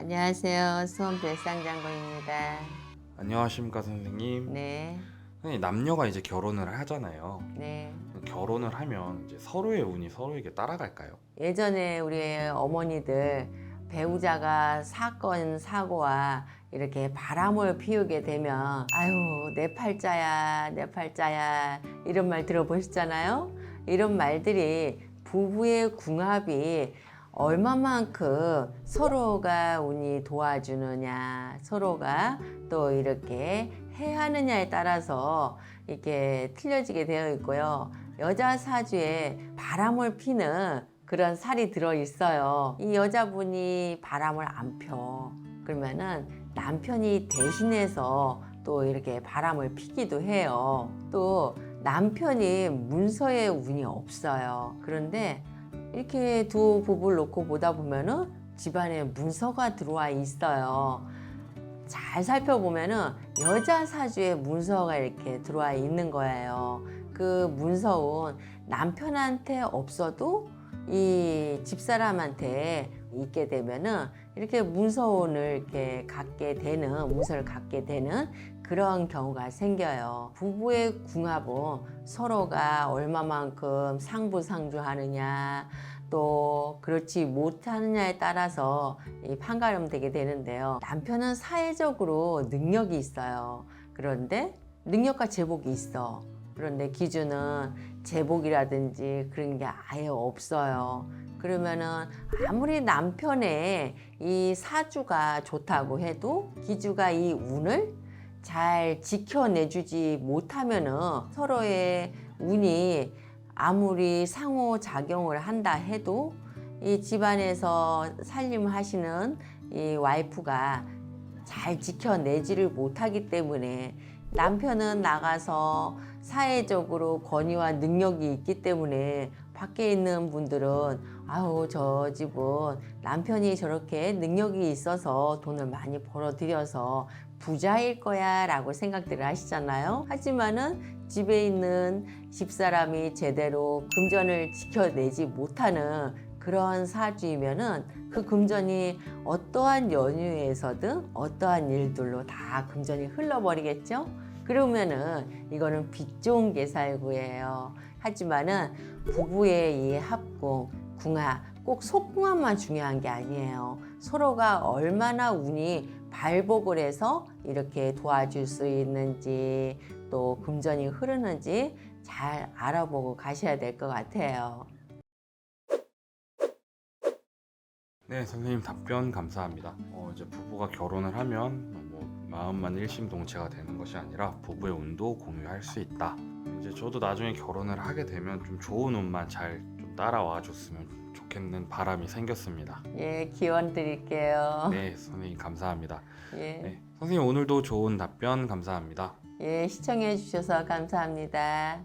안녕하세요. 수원 별상장군입니다. 안녕하십니까 선생님. 네, 선생님 남녀가 이제 결혼을 하잖아요. 네. 결혼을 하면 이제 서로의 운이 서로에게 따라갈까요? 예전에 우리 어머니들 배우자가 사건 사고와 이렇게 바람을 피우게 되면 아유 내 팔자야 내 팔자야 이런 말 들어보셨잖아요. 이런 말들이 부부의 궁합이 얼마만큼 서로가 운이 도와주느냐 서로가 또 이렇게 해하느냐에 따라서 이렇게 틀려지게 되어 있고요. 여자 사주에 바람을 피는 그런 살이 들어 있어요. 이 여자분이 바람을 안 펴. 그러면은 남편이 대신해서 또 이렇게 바람을 피기도 해요. 또 남편이 문서에 운이 없어요. 그런데 이렇게 두 부부를 놓고 보다 보면은 집안에 문서가 들어와 있어요. 잘 살펴보면은 여자 사주에 문서가 이렇게 들어와 있는 거예요. 그 문서운 남편한테 없어도 이 집사람한테 있게 되면은 이렇게 문서운을 이렇게 갖게 되는 문서를 갖게 되는 그런 경우가 생겨요. 부부의 궁합은 서로가 얼마만큼 상부상조하느냐 또 그렇지 못하느냐에 따라서 이 판가름 되게 되는데요. 남편은 사회적으로 능력이 있어요. 그런데 능력과 제복이 있어. 그런데 기준은 제복이라든지 그런 게 아예 없어요. 그러면은 아무리 남편의 이 사주가 좋다고 해도 기주가 이 운을 잘 지켜내주지 못하면은 서로의 운이 아무리 상호작용을 한다 해도 이 집안에서 살림하시는 이 와이프가 잘 지켜내지를 못하기 때문에 남편은 나가서 사회적으로 권위와 능력이 있기 때문에 밖에 있는 분들은 아우 저 집은 남편이 저렇게 능력이 있어서 돈을 많이 벌어들여서 부자일 거야 라고 생각들을 하시잖아요. 하지만은 집에 있는 집사람이 제대로 금전을 지켜내지 못하는 그런 사주이면은 그 금전이 어떠한 연유에서든 어떠한 일들로 다 금전이 흘러버리겠죠? 그러면은 이거는 빚 좋은 계살구예요. 하지만은 부부의 이 합궁, 궁합, 꼭 속궁합만 중요한 게 아니에요. 서로가 얼마나 운이 발복을 해서 이렇게 도와줄 수 있는지 또 금전이 흐르는지 잘 알아보고 가셔야 될 것 같아요. 네 선생님 답변 감사합니다. 어, 이제 부부가 결혼을 하면 뭐 마음만 일심동체가 되는 것이 아니라 부부의 운도 공유할 수 있다. 이제 저도 나중에 결혼을 하게 되면 좀 좋은 운만 잘 좀 따라와 줬으면 좋겠는 바람이 생겼습니다. 예, 기원 드릴게요. 네 선생님 감사합니다. 예, 네, 선생님 오늘도 좋은 답변 감사합니다. 예, 시청해 주셔서 감사합니다.